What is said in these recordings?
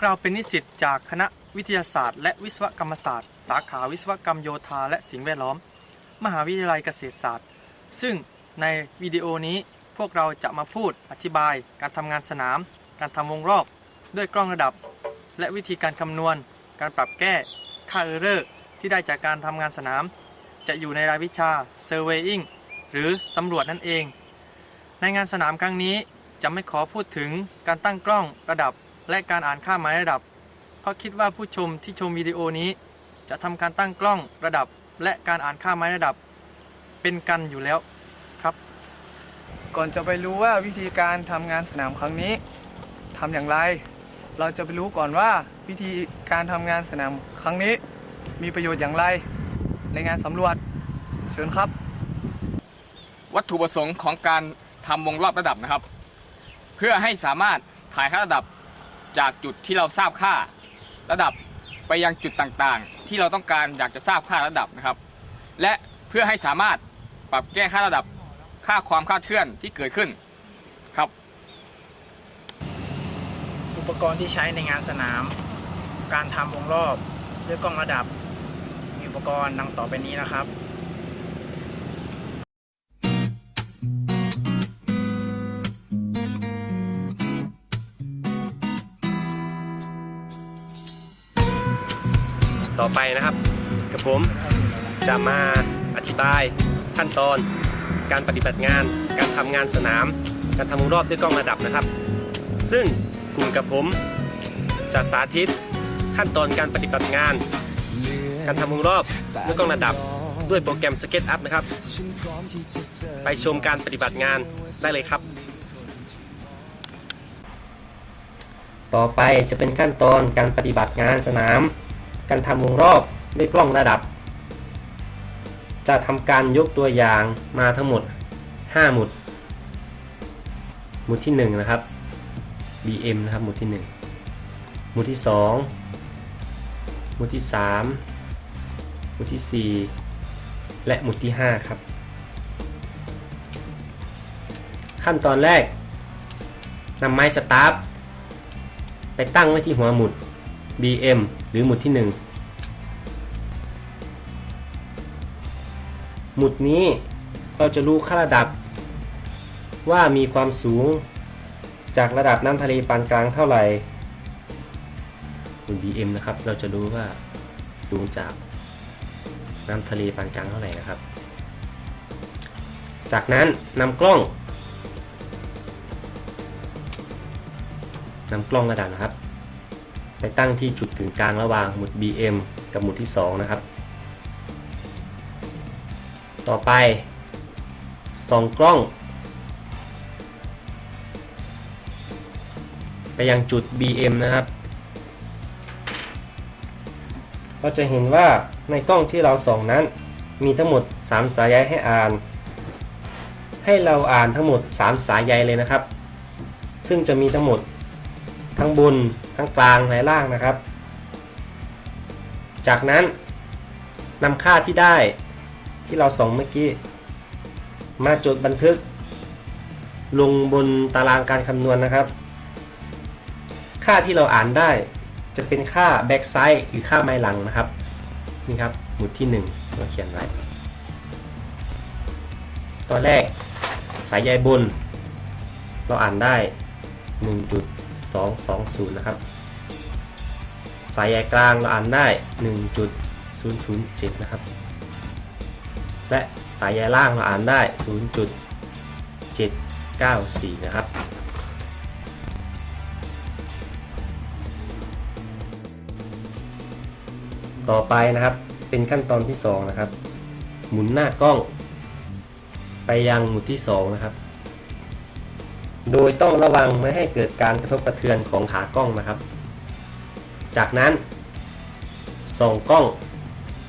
วกเราเป็นนิสิตจากคณะวิทยาศาสตร์ และวิศวกรรมศาสตร์ สาขาวิศวกรรมโยธาและสิ่งแวดล้อม มหาวิทยาลัยเกษตรศาสตร์ ซึ่งในวิดีโอนี้พวกเราจะมาพูดอธิบาย การทำงานสนาม การทำวงรอบ ด้วยกล้องระดับ และวิธีการคำนวณ การปรับแก้ ค่าเออร์เรอร์ที่ได้จากการทำงานสนาม จะอยู่ในรายวิชา Surveying หรือสำรวจนั่นเอง ในงานสนามครั้งนี้จะไม่ขอพูดถึงการตั้งกล้องระดับ และการอ่านค่าหมายระดับ เพราะคิดว่าผู้ชมที่ชมวิดีโอนี้ จะทำการตั้งกล้องระดับ และการอ่านค่าไม้ระดับ เป็นกันอยู่แล้วครับ ก่อนจะไปรู้ว่าวิธีการทำงานสนามครั้งนี้ทำอย่างไร เราจะไปรู้ก่อนว่าวิธีการทำงานสนามครั้งนี้ มีประโยชน์อย่างไร ในงานสำรวจเชิญครับ วัตถุประสงค์ของการทำวงรอบระดับนะครับ เพื่อให้สามารถถ่ายค่าระดับ จากจุดที่เราทราบค่าระดับไปยังจุดต่างๆ ที่เราต้องการอยากจะทราบค่าระดับนะครับ และเพื่อให้สามารถปรับแก้ค่าระดับค่าความคลาดเคลื่อนที่เกิดขึ้นครับ อุปกรณ์ที่ใช้ในงานสนาม การทำวงรอบด้วยกล้องระดับมีอุปกรณ์ดังต่อไปนี้นะครับ ไปนะครับ กับผมจะมาอธิบายขั้นตอน การปฏิบัติงาน การทำงานสนาม การทำวงรอบด้วยกล้องระดับนะครับ ซึ่งกลุ่มกับผมจะสาธิตขั้นตอนการปฏิบัติงาน การทำวงรอบด้วยกล้องระดับด้วยโปรแกรม SketchUp นะครับ ไปชมการปฏิบัติงานได้เลยครับ ต่อไปจะเป็นขั้นตอนการปฏิบัติงานสนาม การทำวงรอบด้วยกล้องระดับ จะทำการยกตัวอย่างมาทั้งหมด 5 หมุด หมุดที่ 1 นะครับ BM นะครับหมุดที่ 1 หมุดที่ 2 หมุดที่ 3 หมุดที่ 4 และหมุดที่ 5 ครับ ขั้นตอนแรกนำไม้สตาร์ฟไปตั้งไว้ที่หัวหมุด BM หรือหมุดที่ 1 หมุดนี้เราจะรู้ค่าระดับ ว่ามีความสูงจากระดับน้ำทะเลปานกลางเท่าไหร่หมุด BM นะครับ เราจะรู้ว่าสูงจากน้ำทะเลปานกลางเท่าไหร่นะครับ จากนั้นนำกล้องนำกล้องระดับนะครับ ไปตั้งที่จุดกึ่งกลางระหว่างหมุด BM กับหมุดที่ 2 นะครับ ต่อไปส่องกล้อง ไปยังจุด BM นะครับเราจะเห็นว่าในกล้องที่เราส่องนั้น มีทั้งหมด 3 สายใยให้อ่าน ให้เราอ่านทั้งหมด 3 สายใยเลยนะครับ ซึ่งจะมีทั้งหมดทั้งบน ทั้งกลางและล่างนะครับ จากนั้นนำค่าที่ได้ที่เราส่งเมื่อกี้ มาจดบันทึก ลงบนตารางการคำนวณนะครับ ค่าที่เราอ่านได้จะเป็นค่าแบ็กไซด์หรือค่าไม้หลังนะครับ นี่ครับหมุดที่1เราเขียนไว้ตัวแรกสายใยบน เราอ่านได้ 220 นะครับ สายใยกลางเราอ่านได้ 1.007 นะครับ และสายใยล่างเราอ่านได้ 0.794 นะครับต่อไปนะครับเป็นขั้นตอนที่ 2 นะครับ หมุนหน้ากล้อง ไปยังหมุดที่ 2 นะครับ โดยต้องระวังไม่ให้เกิดการกระทบกระเทือนของขากล้องนะครับ จากนั้นส่องกล้อง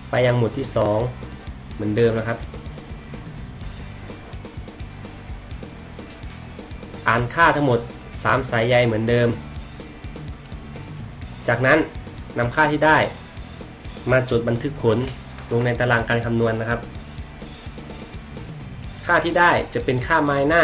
ไปยังหมุดที่ 2 เหมือนเดิมนะครับ อ่านค่าทั้งหมด 3 สายใยเหมือนเดิม จากนั้นนำค่าที่ได้มาจดบันทึกผลลงในตารางการคำนวณนะครับ ค่าที่ได้จะเป็นค่าไม้หน้า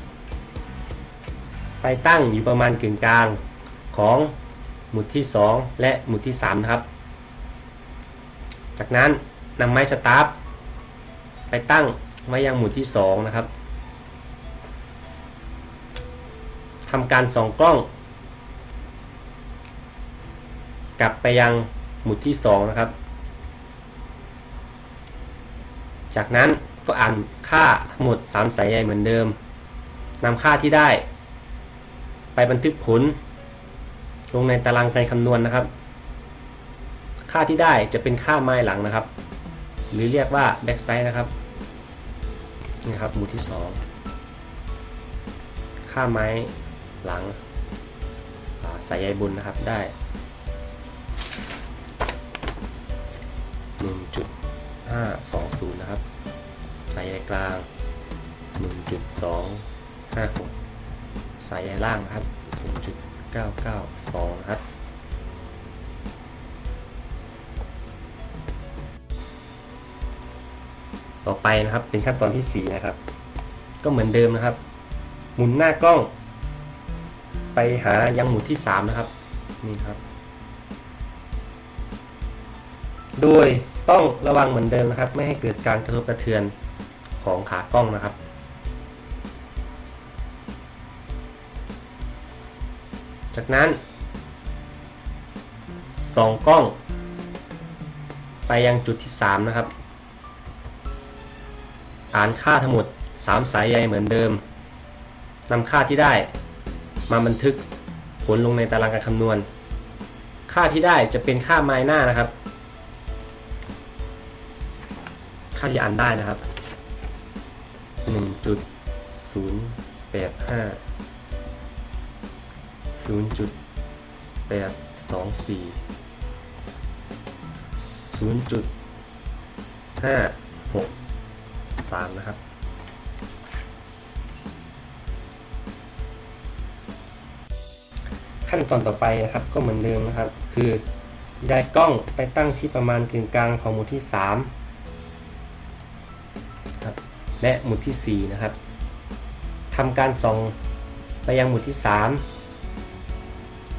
ไปตั้งอยู่ประมาณกึ่งกลางของหมุดที่ 2 และหมุดที่ 3 นะครับ จากนั้นนำไม้สตาร์ทไปตั้งไว้ยังหมุดที่ 2 นะครับทำการส่องกล้อง กลับไปยังหมุดที่ 2 นะครับ จากนั้นก็อ่านค่าทั้งหมด 3 สายใยเหมือนเดิมนำค่าที่ได้ ไปบันทึกผล ลงในตารางการคำนวณนะครับ ค่าที่ได้จะเป็นค่าไม้หลังนะครับ หรือเรียกว่า back side นะครับนี่ครับหมู่ที่ 2 ค่าไม้หลังสายใยบุญนะครับได้ 1.520 นะครับ สายใยกลาง 1.256 สายใยล่างนะครับ 0.992นะครับ ต่อไปนะครับเป็นขั้นตอนที่ 4 นะครับ ก็เหมือนเดิมนะครับ หมุนหน้ากล้อง ไปหายังหมุดที่ 3 นะครับ นี่ครับ โดยต้องระวังเหมือนเดิมนะครับ ไม่ให้เกิดการกระทบกระเทือนของขากล้องนะครับ จากนั้นส่องกล้อง ไปยังจุดที่ 3 นะครับ อ่านค่าทั้งหมด 3 สายใยเหมือนเดิมนำค่าที่ได้มาบันทึกผลลงในตารางการคำนวณ ค่าที่ได้จะเป็นค่าไม้หน้านะครับ ค่าที่อ่านได้นะครับ 1.085 0.824 0.563นะครับ ขั้นตอนต่อไปนะครับก็เหมือนเดิมนะครับ คือย้ายกล้องไปตั้งที่ประมาณกึ่งกลางของหมุดที่3ครับและหมุดที่4นะครับทำการส่องไปยังหมุดที่3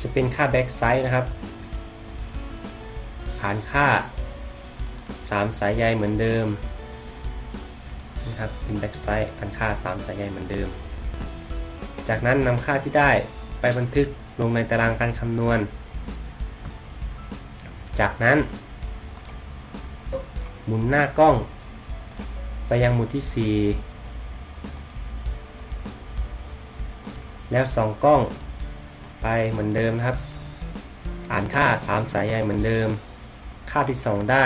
จะเป็นค่า back side นะครับฐานค่า 3 สายใยเหมือนเดิมนะครับเป็น back side ฐานค่า 3 สายใยเหมือนเดิม จากนั้นนำค่าที่ได้ไปบันทึกลงในตารางการคำนวณ จากนั้น หมุนหน้ากล้อง ไปยังหมุดที่ 4 แล้วส่องกล้อง ไปเหมือนเดิมครับ อ่านค่า 3 สายใยเหมือนเดิม ค่าที่ส่งได้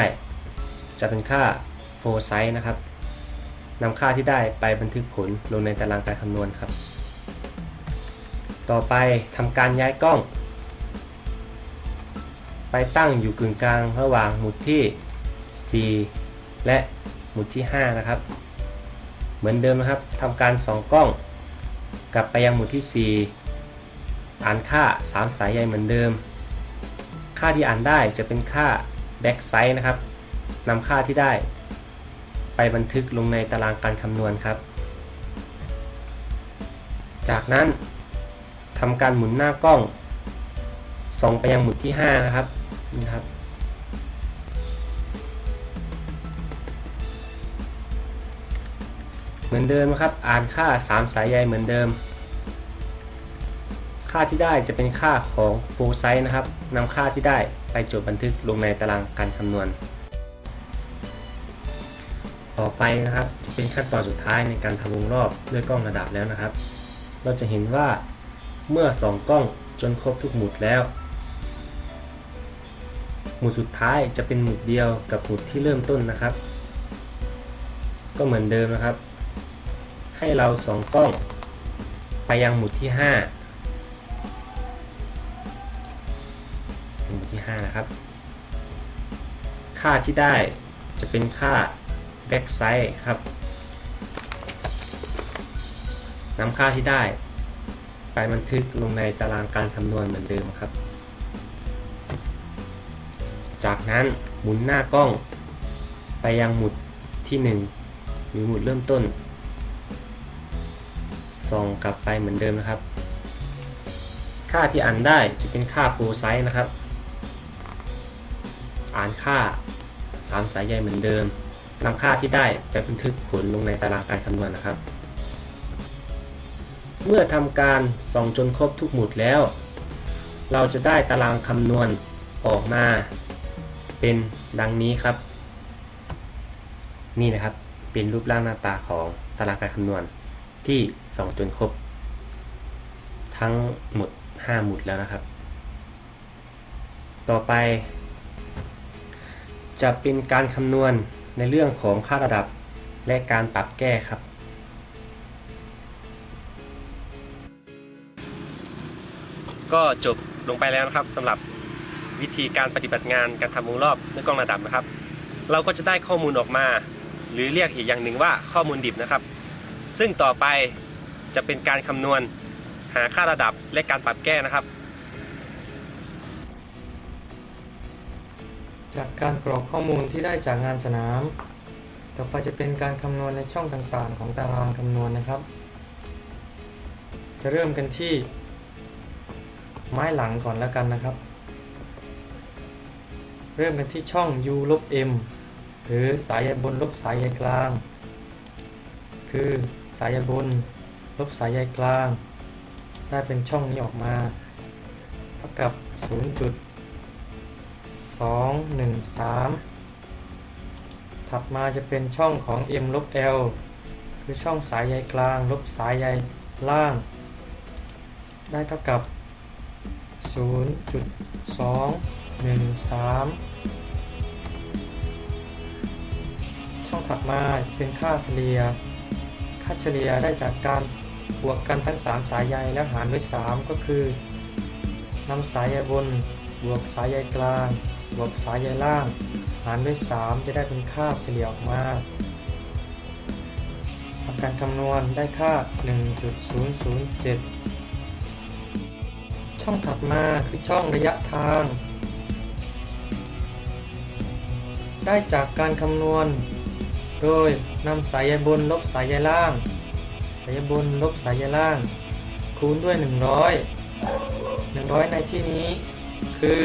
จะเป็นค่า4 size นะครับนำค่าที่ได้ไปบันทึกผลลงในตารางการคำนวณครับ ต่อไปทำการย้ายกล้อง ไปตั้งอยู่กึ่งกลางระหว่างหมุดที่ 4 และหมุดที่ 5 นะครับ เหมือนเดิมนะครับทำการส่องกล้อง กลับไปยังหมุดที่ 4 อ่านค่า 3 สายใยเหมือนเดิม ค่าที่อ่านได้จะเป็นค่า back side นะครับนำค่าที่ได้ ไปบันทึกลงในตารางการคำนวณครับ จากนั้นทำการหมุนหน้ากล้องส่องไปยังหมุดที่ 5 นะครับนี่ครับ เหมือนเดิมครับ อ่านค่า 3 สายใยเหมือนเดิม ค่าที่ได้จะเป็นค่าของ full size นะครับนำค่าที่ได้ไปจดบันทึกลงในตารางการคำนวณ ต่อไปนะครับจะเป็นขั้นตอนสุดท้ายในการทำวงรอบด้วยกล้องระดับแล้วนะครับ เราจะเห็นว่าเมื่อสองกล้องจนครบทุกหมุดแล้ว หมุดสุดท้ายจะเป็นหมุดเดียวกับหมุดที่เริ่มต้นนะครับ ก็เหมือนเดิมนะครับ ให้เราสองกล้องไปยังหมุดที่ 5 นะครับ ค่าที่ได้จะเป็นค่า backside ครับนำค่าที่ได้ ไปบันทึกลงในตารางการคำนวณเหมือนเดิมครับ จากนั้นหมุนหน้ากล้อง ไปยังหมุดที่ 1 หรือหมุดเริ่มต้น ส่องกลับไปเหมือนเดิมนะครับ ค่าที่อ่านได้จะเป็นค่า full size นะครับ อ่านค่า 3 สายใยเหมือนเดิมนำค่าที่ได้ไปบันทึกผลลงในตารางการคำนวณนะครับ เมื่อทำการส่องจนครบทุกหมุดแล้ว เราจะได้ตารางคำนวณออกมา เป็นดังนี้ครับ นี่นะครับเป็นรูปร่างหน้าตาของตารางการคำนวณที่ส่องจนครบ ทั้งหมด5 หมุดแล้วนะครับ ต่อไป จะเป็นการคำนวณในเรื่องของค่าระดับและการปรับแก้ครับ ก็จบลงไปแล้วนะครับสำหรับวิธีการปฏิบัติงานการทำวงรอบด้วยกล้องระดับนะครับ เราก็จะได้ข้อมูลออกมา หรือเรียกอีกอย่างหนึ่งว่าข้อมูลดิบนะครับ ซึ่งต่อไปจะเป็นการคำนวณหาค่าระดับและการปรับแก้นะครับ จากการกรอกข้อมูลที่ได้จากงานสนาม ต่อไปจะเป็นการคำนวณในช่องต่างๆ ของตารางคำนวณนะครับ จะเริ่มกันที่ ไม้หลังก่อนแล้วกันนะครับ เริ่มกันที่ช่อง u ลบ m หรือสายใยบนลบสายใยกลาง คือสายใยบน ลบสายใยกลาง ได้เป็นช่องนี้ออกมา เท่ากับ 0. 2 1 3 ถัดมาจะเป็นช่องของ m ลบ l คือช่องสายใยกลาง ลบสายใยล่าง ได้เท่ากับ 0.213 ช่องถัดมาจะเป็นค่าเฉลี่ย ค่าเฉลี่ยได้จากการบวกกันทั้ง 3 สายใยแล้วหารด้วย 3 ก็คือนำสายใยบน บวกสายใยกลาง บวกสายใยล่าง หารด้วย 3 จะได้เป็นค่าเฉลี่ยออกมาทำการคำนวณได้ค่า 1.007 ช่องถัดมาคือช่องระยะทาง ได้จากการคำนวณ โดยนำสายใยบนลบสายใยล่าง สายใยบนลบสายใยล่าง คูณด้วย 100 100 ในที่นี้ คือ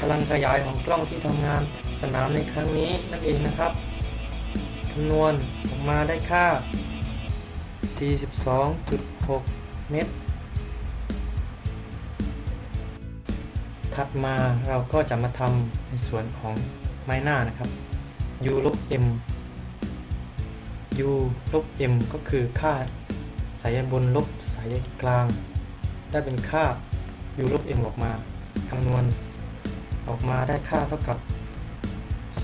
พลังขยายของกล้องที่ทำงานสนามในครั้งนี้นั่นเองนะครับคำนวณออกมาได้ค่า 42.6 เมตร ถัดมาเราก็จะมาทำในส่วนของไม้หน้านะครับ u ลบ m u ลบ m ก็คือค่าสายบนลบสายกลาง ได้เป็นค่า u ลบ m ออกมา คำนวณ ออกมาได้ค่าเท่ากับ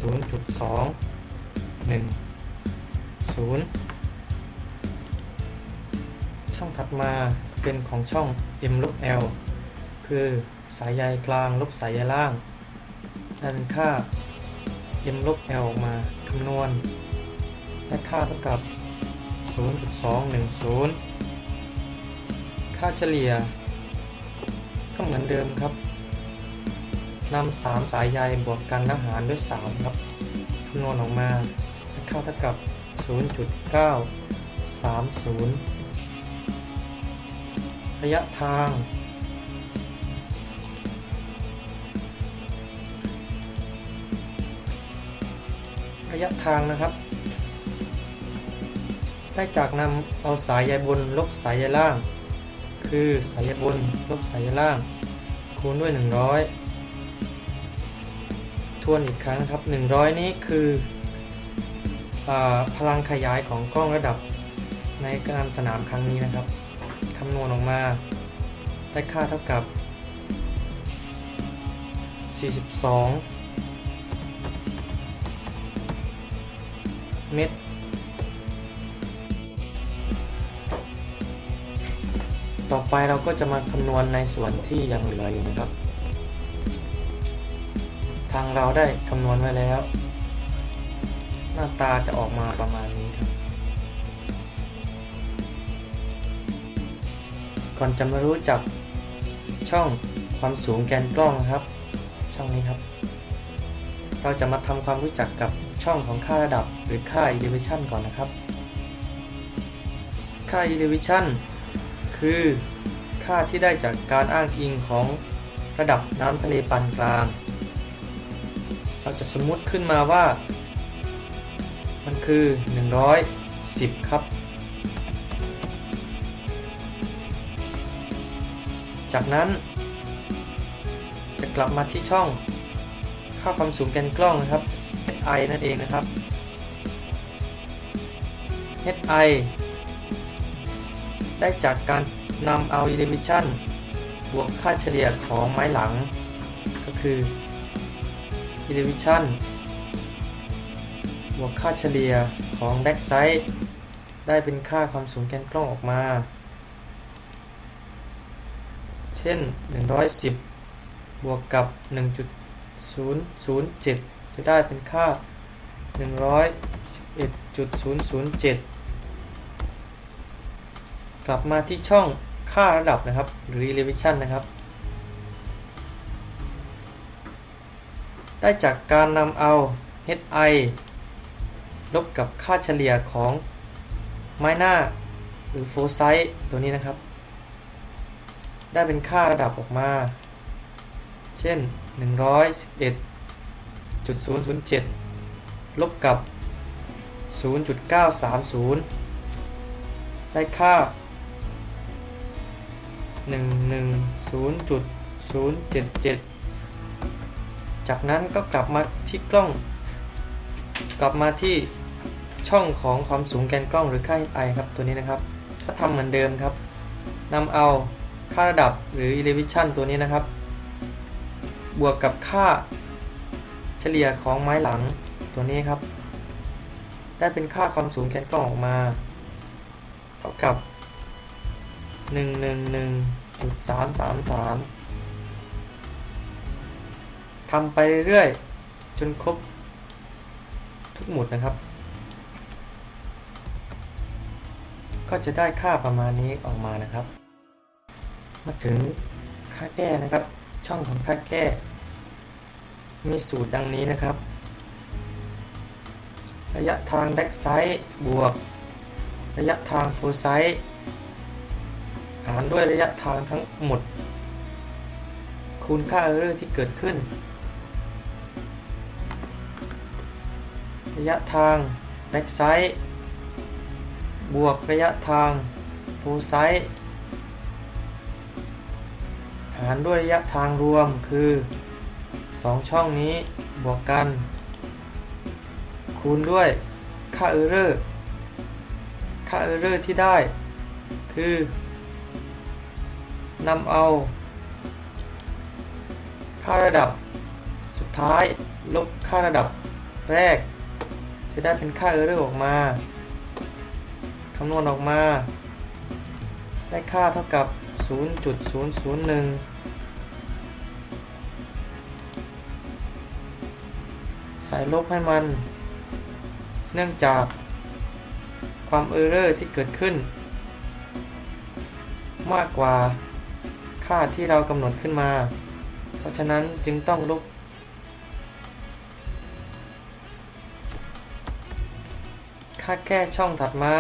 0.210 ช่องถัดมาเป็นของช่อง m ลบ l คือสายใยกลางลบสายใยล่างได้เป็นค่า m ลบ l ออกมาคำนวณ ได้ค่าเท่ากับ 0.210 ค่าเฉลี่ยก็เหมือนเดิมครับ นำ3สายใยบวกกันแล้วหารด้วย 3 ครับคำนวณออกมาได้ค่าเท่ากับ 0.930 ระยะทาง ระยะทางนะครับ ได้จากนำเอาสายใยบนลบสายใยล่าง คือสายใยบนลบสายใยล่างคูณด้วย 100 ทวนอีกครั้งนะครับ 100 นี้คืออพลังขยายของกล้องระดับในการสนามครั้งนี้นะครับคำนวณออกมาได้ค่าเท่ากับ 42 เมตรต่อไปเราก็จะมาคำนวณในส่วนที่ยังเหลืออยู่นะครับ ทางเราได้คำนวณไว้แล้ว หน้าตาจะออกมาประมาณนี้ครับ ก่อนจะมารู้จักช่องความสูงแกนกล้องนะครับ ช่องนี้ครับ เราจะมาทำความรู้จักกับช่องของค่าระดับหรือค่า elevation ก่อนนะครับ ค่า elevation คือ ค่าที่ได้จากการอ้างอิงของระดับน้ำทะเลปานกลาง เราจะสมมุติขึ้นมาว่า มันคือ 110 ครับ จากนั้น จะกลับมาที่ช่องค่าความสูงแกนกล้องนะครับ hi นั่นเองนะครับ hi ได้จากการนำเอา elevation บวกค่าเฉลี่ยของไม้หลัง ก็คือ elevation บวกค่าเฉลี่ยของ backside ได้เป็นค่าความสูงแกนกล้องออกมา เช่น 110 บวกกับ 1.007 จะได้เป็นค่า 111.007 กลับมาที่ช่องค่าระดับนะครับ หรือ elevation นะครับ ได้จากการนำเอา hi ลบกับค่าเฉลี่ยของไม้หน้าหรือ foresight ตัวนี้นะครับ ได้เป็นค่าระดับออกมา เช่น 111.007 ลบกับ 0.930 ได้ค่า 110.077 จากนั้นก็กลับมาที่กล้อง กลับมาที่ช่องของความสูงแกนกล้องหรือค่า i ครับตัวนี้นะครับ ก็ทำเหมือนเดิมครับนำเอาค่าระดับหรือ elevation ตัวนี้นะครับ บวกกับค่าเฉลี่ยของไม้หลังตัวนี้ครับ ได้เป็นค่าความสูงแกนกล้องออกมาเท่ากับ 111.333 ทำไปเรื่อยๆ จนครบทุกหมุดนะครับ ก็จะได้ค่าประมาณนี้ออกมานะครับ มาถึงค่าแก้นะครับ ช่องของค่าแก้ มีสูตรดังนี้นะครับ ระยะทางแบ็กไซด์บวก ระยะทางโฟไซด์หารด้วยระยะทางทั้งหมด คูณค่าเออร์ที่เกิดขึ้น ระยะทางแบ็กไซด์บวกระยะทางโฟไซด์หารด้วยระยะทางรวมคือ 2 ช่องนี้บวกกัน คูณด้วยค่าเออร์เรอร์ค่าเออร์เรอร์ที่ได้ คือนำเอา ค่าระดับสุดท้ายลบค่าระดับแรก จะได้เป็นค่าเออร์เรอร์ออกมา คำนวณออกมา ได้ค่าเท่ากับ 0.001 ใส่ลบให้มัน เนื่องจากความเออร์เรอร์ที่เกิดขึ้น มากกว่าค่าที่เรากำหนดขึ้นมา เพราะฉะนั้นจึงต้องลบาแก้ช่องถัดมา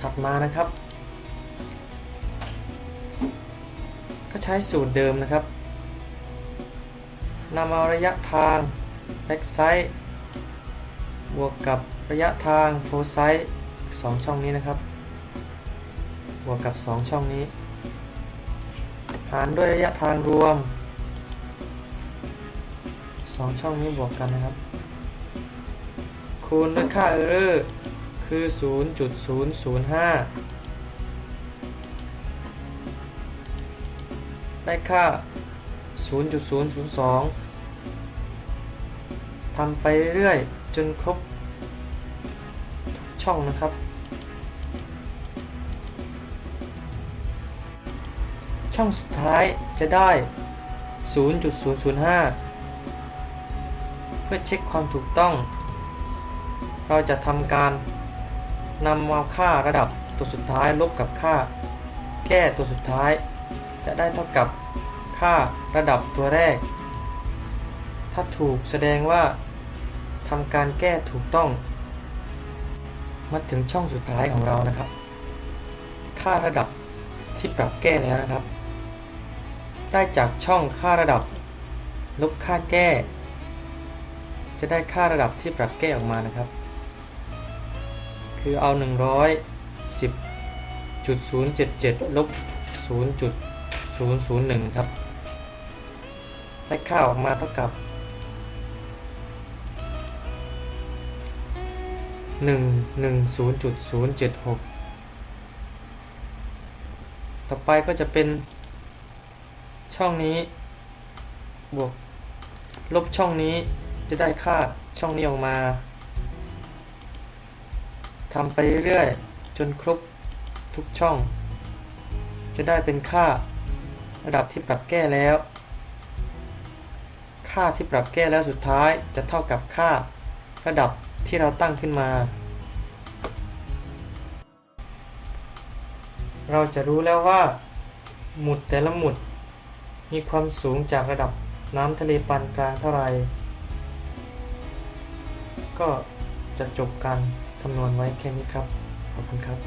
ถัดมานะครับ ก็ใช้สูตรเดิมนะครับนำเอาระยะทาง back side บวกกับระยะทาง forward side สองช่องนี้นะครับ บวกกับ 2 ช่องนี้ หารด้วยระยะทางรวม 2ช่องนี้บวกกันนะครับ คูณด้วยค่าเออร์เรอร์คือ 0.005 ได้ค่า 0.002 ทำไปเรื่อยๆ จนครบทุกช่องนะครับ ช่องสุดท้ายจะได้ 0.005 เพื่อเช็คความถูกต้อง เราจะทำการนำเอาค่าระดับตัวสุดท้ายลบกับค่า แก้ตัวสุดท้าย จะได้เท่ากับค่าระดับตัวแรก ถ้าถูกแสดงว่าทำการแก้ถูกต้อง มาถึงช่องสุดท้ายของเรานะครับ ค่าระดับที่ปรับแก้แล้วนะครับ ได้จากช่องค่าระดับ ลบค่าแก้ จะได้ค่าระดับที่ปรับแก้ออกมานะครับ คือเอา 110.077 ลบ 0.001 ครับ ได้ค่าออกมาเท่ากับ 110.076 ต่อไปก็จะเป็นช่องนี้ บวก ลบช่องนี้ จะได้ค่าช่องนี้ออกมาทำไปเรื่อยๆจนครบทุกช่อง จะได้เป็นค่าระดับที่ปรับแก้แล้ว ค่าที่ปรับแก้แล้วสุดท้ายจะเท่ากับค่าระดับที่เราตั้งขึ้นมา เราจะรู้แล้วว่า หมุดแต่ละหมุด มีความสูงจากระดับน้ำทะเลปานกลางเท่าไหร่ ก็จะจบการคำนวณไว้แค่นี้ครับ ขอบคุณครับ